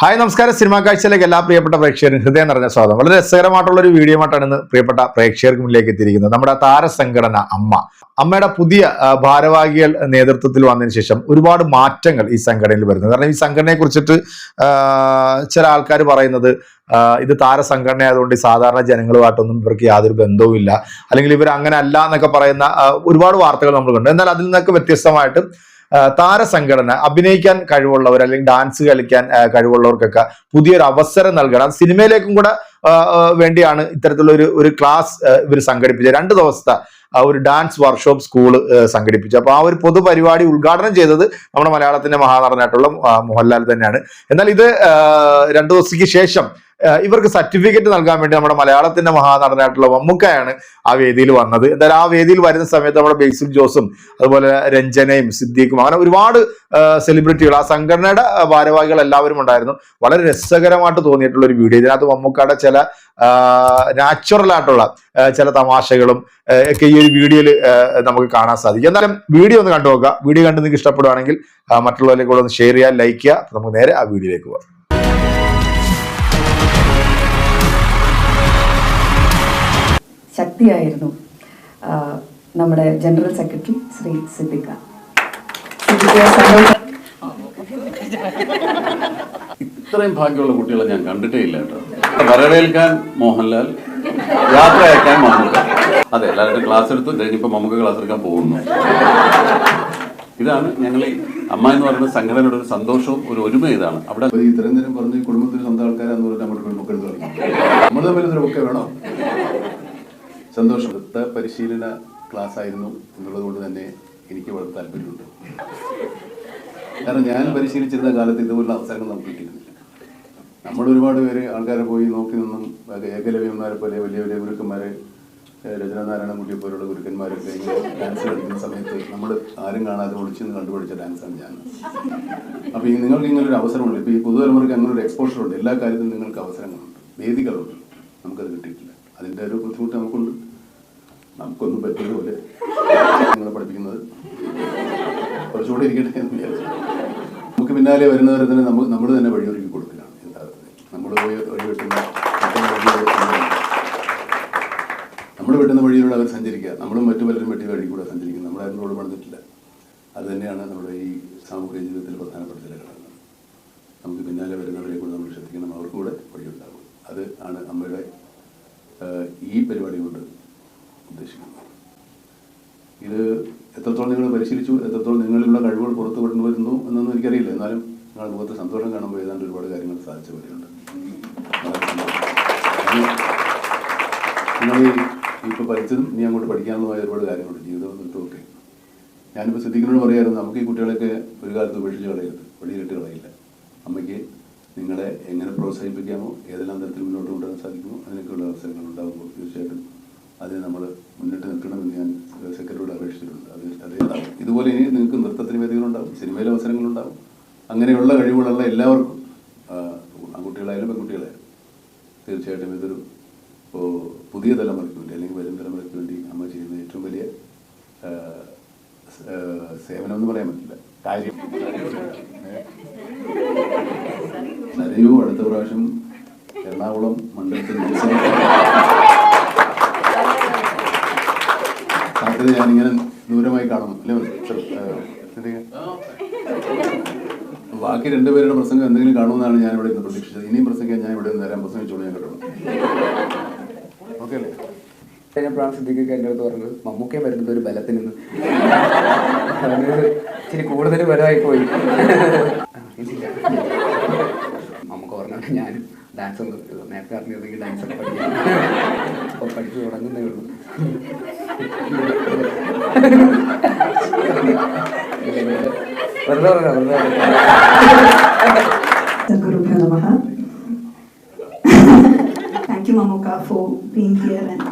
Hi നമസ്കാരം. Cinema കാഴ്ചയിലേക്ക് എല്ലാ പ്രിയപ്പെട്ട പ്രേക്ഷകരും ഹൃദയം നിറഞ്ഞ സ്വാഗതം. വളരെ രസകരമായിട്ടുള്ള ഒരു വീഡിയോ ആയിട്ടാണ് ഇന്ന് പ്രിയപ്പെട്ട പ്രേക്ഷകർക്ക് മുന്നിലേക്ക് എത്തിയിരിക്കുന്നത്. നമ്മുടെ താരസംഘടന അമ്മ. അമ്മയുടെ പുതിയ ഭാരവാഹികൾ നേതൃത്വത്തിൽ വന്നതിന് ശേഷം ഒരുപാട് മാറ്റങ്ങൾ ഈ സംഘടനയിൽ വരുന്നു. കാരണം ഈ സംഘടനയെ കുറിച്ചിട്ട് ചില ആൾക്കാർ പറയുന്നത് ഇത് താരസംഘടന ആയതുകൊണ്ട് സാധാരണ ജനങ്ങളുമായിട്ടൊന്നും ഇവർക്ക് യാതൊരു ബന്ധവുമില്ല. അല്ലെങ്കിൽ ഇവർ അങ്ങനെ അല്ല എന്നൊക്കെ പറയുന്ന ഒരുപാട് വാർത്തകൾ നമ്മൾ കണ്ടു. എന്നാൽ അതിൽ നിന്നൊക്കെ വ്യത്യസ്തമായിട്ട് താരസംഘടന അഭിനയിക്കാൻ കഴിവുള്ളവർ അല്ലെങ്കിൽ ഡാൻസ് കളിക്കാൻ കഴിവുള്ളവർക്കൊക്കെ പുതിയൊരു അവസരം നൽകണം. സിനിമയിലേക്കും കൂടെ വേണ്ടിയാണ് ഇത്തരത്തിലുള്ള ഒരു ഒരു ക്ലാസ് ഇവർ സംഘടിപ്പിച്ചത്. രണ്ട് ദിവസത്തെ ഒരു ഡാൻസ് വർക്ക്ഷോപ്പ് സ്കൂൾ സംഘടിപ്പിച്ചു. അപ്പൊ ആ ഒരു പൊതുപരിപാടി ഉദ്ഘാടനം ചെയ്തത് നമ്മുടെ മലയാളത്തിന്റെ മഹാനടനായിട്ടുള്ള മോഹൻലാൽ തന്നെയാണ്. എന്നാൽ ഇത് രണ്ടു ദിവസത്തേക്ക് ശേഷം ഇവർക്ക് സർട്ടിഫിക്കറ്റ് നൽകാൻ വേണ്ടി നമ്മുടെ മലയാളത്തിന്റെ മഹാനടനായിട്ടുള്ള മമ്മൂക്കയാണ് ആ വേദിയിൽ വന്നത്. എന്തായാലും ആ വേദിയിൽ വരുന്ന സമയത്ത് നമ്മുടെ ബേസിൽ ജോസും അതുപോലെ രഞ്ജനയും സിദ്ദീഖും അങ്ങനെ ഒരുപാട് സെലിബ്രിറ്റികൾ ആ സംഘടനയുടെ ഭാരവാഹികൾ എല്ലാവരും ഉണ്ടായിരുന്നു. വളരെ രസകരമായിട്ട് തോന്നിയിട്ടുള്ള ഒരു വീഡിയോ ഇതിനകത്ത് മമ്മൂക്കയുടെ ചില നാച്ചുറൽ ആയിട്ടുള്ള ചില തമാശകളും ഒക്കെ ഈ ഒരു വീഡിയോയിൽ നമുക്ക് കാണാൻ സാധിക്കും. എന്നാലും വീഡിയോ ഒന്ന് കണ്ടു നോക്കുക. വീഡിയോ കണ്ട് നിങ്ങൾക്ക് ഇഷ്ടപ്പെടുവാണെങ്കിൽ ആ, മറ്റുള്ളവരിലേക്ക് കൂടെ ഒന്ന് ഷെയർ ചെയ്യുക ലൈക്ക് ചെയ്യുക. നമുക്ക് നേരെ ആ വീഡിയോയിലേക്ക് പോകാം. ശക്തിയായിരുന്നു നമ്മുടെ ജനറൽ സെക്രട്ടറി ശ്രീ സിദ്ദിഖ. ഇത്രയും ഭാഗ്യമുള്ള കുട്ടികളെ ഞാൻ കണ്ടിട്ടേ ഇല്ല കേട്ടോ. വരവേൽക്കാൻ മോഹൻലാൽ യാത്ര അയക്കാൻ മമ്മൂക്ക. അതെ എല്ലാവരുടെ ക്ലാസ് എടുത്തു കഴിഞ്ഞപ്പോൾ മമ്മൂക്ക ക്ലാസ് എടുക്കാൻ പോകുന്നു. ഇതാണ് ഞങ്ങൾ ഈ അമ്മ എന്ന് പറയുന്ന സംഘടനയുടെ ഒരു സന്തോഷവും ഒരു ഒരുമ ഇതാണ്. അവിടെ ഇത്രയും നേരം പറഞ്ഞ് കുടുംബത്തിൽ സ്വന്തം ആൾക്കാരാന്ന് പറഞ്ഞാൽ നമ്മുടെ കളയും നമ്മൾ തമ്മിൽ ഒക്കെ വേണോ? സന്തോഷം. നൃത്ത പരിശീലന ക്ലാസ് ആയിരുന്നു എന്നുള്ളത് കൊണ്ട് തന്നെ എനിക്ക് വളരെ താല്പര്യമുണ്ട്. കാരണം ഞാൻ പരിശീലിച്ചിരുന്ന കാലത്ത് ഇതുപോലുള്ള അവസരങ്ങൾ നമുക്ക് കിട്ടിയിരുന്നില്ല നമ്മൾ ഒരുപാട് പേര് ആൾക്കാരെ പോയി നോക്കി നിന്നും ഏക- ഏകലവ്യന്മാരെ പോലെ വലിയ വലിയ ഗുരുക്കന്മാരെ ഏഹ് രചന നാരായണൻകുട്ടിയെ പോലുള്ള ഗുരുക്കന്മാരൊക്കെ ഡാൻസ് കളിക്കുന്ന സമയത്ത് നമ്മൾ ആരും കാണാതെ ഒളിച്ചു നിന്ന് കണ്ടുപിടിച്ച ഡാൻസാണ് ഞാൻ. അപ്പോൾ ഈ നിങ്ങൾക്ക് ഇങ്ങനെ ഒരു അവസരമുണ്ട്. ഇപ്പോൾ ഈ പുതുതലമുറയ്ക്ക് അങ്ങനെ ഒരു എക്സ്പോഷറുണ്ട് എല്ലാ കാര്യത്തിലും നിങ്ങൾക്ക് അവസരങ്ങളുണ്ട്. വേദികളുണ്ട്. നമുക്കത് കിട്ടിയിട്ടില്ല. അതിന്റെ ഒരു ബുദ്ധിമുട്ട് നമുക്കുണ്ട്. പോലെ നിങ്ങളെ പഠിപ്പിക്കുന്നത് കുറച്ചുകൂടി ഇരിക്കട്ടെ എന്ന് വിചാരിച്ചു. നമുക്ക് പിന്നാലെ വരുന്നവരെ തന്നെ നമ്മൾ നമ്മൾ തന്നെ വഴിയൊരുക്കി കൊടുക്കലാണ് യഥാർത്ഥത്തിൽ നമ്മൾ വഴി വെട്ടുന്ന നമ്മൾ- വെട്ടുന്ന വഴിയിലൂടെ അവർ സഞ്ചരിക്കുക. നമ്മളും മറ്റു പലരും വെട്ടി വഴി കൂടെ സഞ്ചരിക്കുക നമ്മളാരും റോഡ് പണിതിട്ടില്ല. അത് തന്നെയാണ് നമ്മുടെ ഈ സാമൂഹിക ജീവിതത്തിൽ പ്രധാനപ്പെട്ട ചില ഘടകങ്ങൾ. നമുക്ക് പിന്നാലെ വരുന്നവരെ കൂടെ നമ്മൾ ശ്രദ്ധിക്കണം. അവർക്കൂടെ വഴിയുണ്ടാകും. അത് ആണ് അമ്മയുടെ ഈ പരിപാടി കഴിവുകൾ പുറത്തു വരുന്നു എന്നൊന്നും എനിക്കറിയില്ല. എന്നാലും നിങ്ങളുടെ മുഖത്ത് സന്തോഷം കാണുമ്പോൾ ഏതാണ്ട് ഒരുപാട് കാര്യങ്ങൾ സാധിച്ച പോലെയുണ്ട്. നിങ്ങൾ ഇപ്പോൾ പഠിച്ചതും ഇനി അങ്ങോട്ട് പഠിക്കാനുള്ളതായ ഒരുപാട് കാര്യങ്ങളുണ്ട്. ജീവിതവും ഒക്കെ. ഞാനിപ്പോൾ ശ്രദ്ധിക്കുന്നതിനോട് പറയായിരുന്നു നമുക്ക് ഈ കുട്ടികളെയൊക്കെ ഒരു കാലത്ത് ഉപേക്ഷിച്ച് കളയരുത്. വെളിയിലിട്ട് കളയില്ല. അമ്മയ്ക്ക് നിങ്ങളെ എങ്ങനെ പ്രോത്സാഹിപ്പിക്കാമോ ഏതെല്ലാം തരത്തിൽ മുന്നോട്ട് കൊണ്ടുവരാൻ സാധിക്കുമോ അതിനൊക്കെയുള്ള അവസരങ്ങൾ ഉണ്ടാകുമ്പോൾ തീർച്ചയായിട്ടും അതിന് നമ്മൾ മുന്നിട്ട് നിൽക്കണമെന്ന് ഞാൻ സെക്രട്ടറിയോട് അപേക്ഷിച്ചിട്ടുണ്ട്. അത് അതേ ഇതുപോലെ ഇനി നിങ്ങൾക്ക് നൃത്തത്തിന് വേദികളുണ്ടാവും സിനിമയിലെ അവസരങ്ങളുണ്ടാവും. അങ്ങനെയുള്ള കഴിവുകളുള്ള എല്ലാവർക്കും ആൺകുട്ടികളായാലും പെൺകുട്ടികളായാലും തീർച്ചയായിട്ടും ഇതൊരു പുതിയ തലമുറയ്ക്ക് വേണ്ടി അല്ലെങ്കിൽ വരും തലമുറയ്ക്ക് വേണ്ടി അമ്മ ചെയ്യുന്ന ഏറ്റവും വലിയ സേവനം എന്ന് പറയാൻ പറ്റില്ല. കാര്യം. അടുത്ത പ്രാവശ്യം എറണാകുളം മണ്ഡലത്തിൽ സാധ്യത ഞാനിങ്ങനെ ദൂരമായി കാണുന്നു. അല്ലേ? ബാക്കി രണ്ടുപേരുടെ പ്രസംഗം എന്തെങ്കിലും കാണുമെന്നാണ് ഞാൻ ഇവിടെ ഇന്ന് പ്രതീക്ഷിച്ചത്. ഇനിയും പ്രസംഗം ഞാൻ ഇവിടെ നിന്ന് നേരം പ്രസംഗിച്ചോളൂ ഞാൻ കേട്ടോ. ഓക്കെ അല്ലേ? കഴിഞ്ഞപ്പോഴാണ് സിദ്ദിഖൊക്കെ എന്റെ അടുത്ത് പറഞ്ഞത് മമ്മൂക്കയും വരുന്നത് ഒരു ബലത്തിന് നിന്ന്. ഇച്ചിരി കൂടുതൽ ബലമായി പോയി. മമ്മൂക്ക പറഞ്ഞോണ്ട് ഞാനും ഡാൻസ് നേരത്തെ അറിഞ്ഞിരുന്നെങ്കിൽ ഡാൻസ് ഒക്കെ പഠിക്കാം അപ്പോൾ പഠിച്ചു തുടങ്ങുന്നേ ഉള്ളൂ. വെറുതെ പറഞ്ഞതാ, വെറുതെ Namaha. Thank you, Mamuka, for being here. And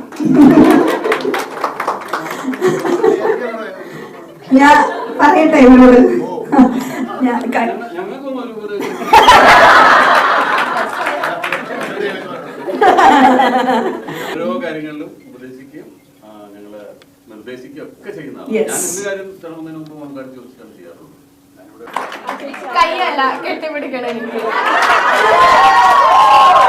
ഞാൻ പറയട്ടെ ഞാൻ ഓരോ കാര്യങ്ങളിലും ഒക്കെ ചെയ്യുന്നതാണ്. ഞാൻ എന്ത് കാര്യം തുടങ്ങുന്നതിന് മുമ്പ് മമ്മൂക്കാട് ചോദിച്ചിട്ടാണ് ചെയ്യാറുള്ളത് ഞാനിവിടെ കൈയല്ല കെട്ടിപ്പിടിക്കണം എനിക്ക്.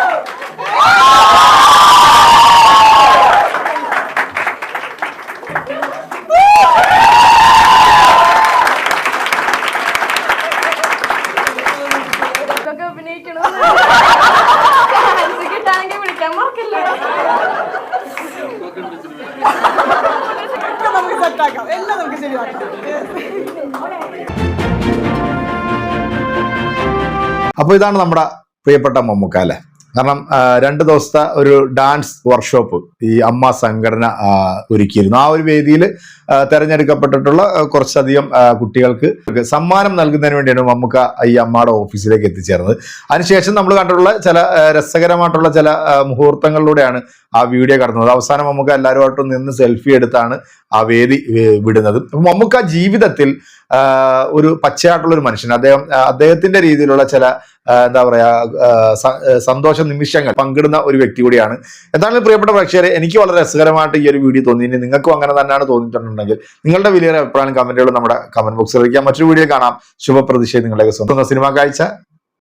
അപ്പോൾ ഇതാണ് നമ്മുടെ പ്രിയപ്പെട്ട മമ്മൂക്ക അല്ലേ? കാരണം രണ്ട് ദിവസത്തെ ഒരു ഡാൻസ് വർക്ക്ഷോപ്പ് ഈ അമ്മ സംഘടന ഒരുക്കിയിരുന്നു. ആ ഒരു വേദിയിൽ തെരഞ്ഞെടുക്കപ്പെട്ടിട്ടുള്ള കുറച്ചധികം കുട്ടികൾക്ക് സമ്മാനം നൽകുന്നതിന് വേണ്ടിയാണ് മമ്മൂക്ക ഈ അമ്മയുടെ ഓഫീസിലേക്ക് എത്തിച്ചേർന്നത്. അതിനുശേഷം നമ്മൾ കണ്ടിട്ടുള്ള ചില രസകരമായിട്ടുള്ള ചില മുഹൂർത്തങ്ങളിലൂടെയാണ് ആ വീഡിയോ കടന്നത്. അവസാനം മമ്മൂക്ക എല്ലാവരുമായിട്ടും നിന്ന് സെൽഫി എടുത്താണ് ആ വേദി വിടുന്നത്. മമ്മുക്ക ജീവിതത്തിൽ ഒരു പച്ചയായിട്ടുള്ള ഒരു മനുഷ്യൻ. അദ്ദേഹം അദ്ദേഹത്തിന്റെ രീതിയിലുള്ള ചില എന്താ പറയാ സന്തോഷ നിമിഷങ്ങൾ പങ്കിടുന്ന ഒരു വ്യക്തി കൂടിയാണ്. എന്താണെങ്കിലും പ്രിയപ്പെട്ട പ്രേക്ഷകരെ എനിക്ക് വളരെ രസകരമായിട്ട് ഈ ഒരു വീഡിയോ തോന്നി. നിങ്ങൾക്കും അങ്ങനെ തന്നെയാണ് തോന്നിയിട്ടുണ്ടെങ്കിൽ നിങ്ങളുടെ വലിയ അഭിപ്രായം കമന്റുകൾ നമ്മുടെ കമന്റ് ബോക്സിൽ അറിയിക്കാം. മറ്റൊരു വീഡിയോ കാണാം. ശുഭപ്രതിഷേധം നിങ്ങളുടെ സ്വന്തം സിനിമ കാഴ്ച.